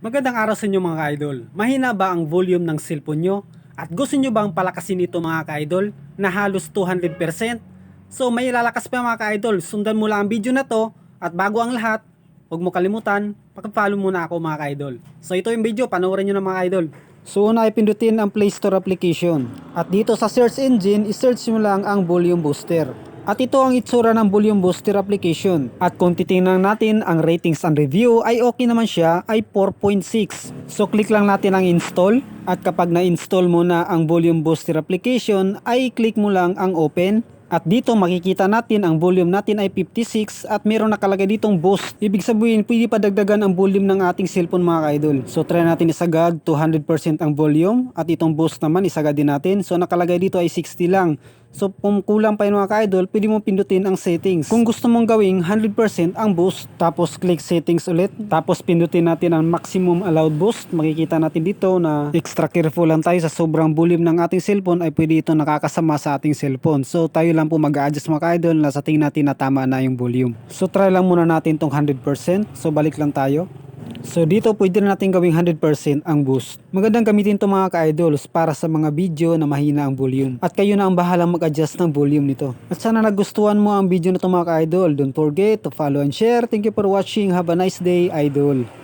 Magandang araw sa inyo mga ka-idol. Mahina ba ang volume ng cellphone nyo? At gusto nyo bang palakasin ito mga ka-idol na halos 200%? So may lalakas pa mga ka-idol, sundan mo lang ang video na to at bago ang lahat, huwag mo kalimutan, pag-follow muna ako mga ka-idol. So ito yung video, panoorin nyo na mga ka-idol. So una ay pindutin ang Play Store application. At dito sa search engine, isearch mo lang ang volume booster. At ito ang itsura ng volume booster application. At kung titingnan natin ang ratings and review ay okay naman siya ay 4.6. So click lang natin ang install at kapag na-install mo na ang volume booster application ay click mo lang ang open at dito makikita natin ang volume natin ay 56 at meron nakalagay ditong boost. Ibig sabihin pwede pa dagdagan ang volume ng ating cellphone mga ka-idol. So try natin isagad 200% ang volume at itong boost naman isagad din natin. So nakalagay dito ay 60 lang. So kung kulang pa yun mga ka-idol, pwede mo pindutin ang settings. Kung gusto mong gawing 100% ang boost, tapos click settings ulit, tapos pindutin natin ang maximum allowed boost, makikita natin dito na extra careful lang tayo sa sobrang volume ng ating cellphone ay pwede ito nakakasama sa ating cellphone. So tayo lang po mag-adjust mga ka-idol na sa tingin natin na tama na yung volume. So try lang muna natin tong 100%. So balik lang tayo. So dito pwede na natin gawing 100% ang boost. Magandang gamitin to mga ka-idols para sa mga video na mahina ang volume. At kayo na ang bahalang mag-adjust ng volume nito. At sana nagustuhan mo ang video na to mga ka-idol. Don't forget to follow and share. Thank you for watching. Have a nice day, idol.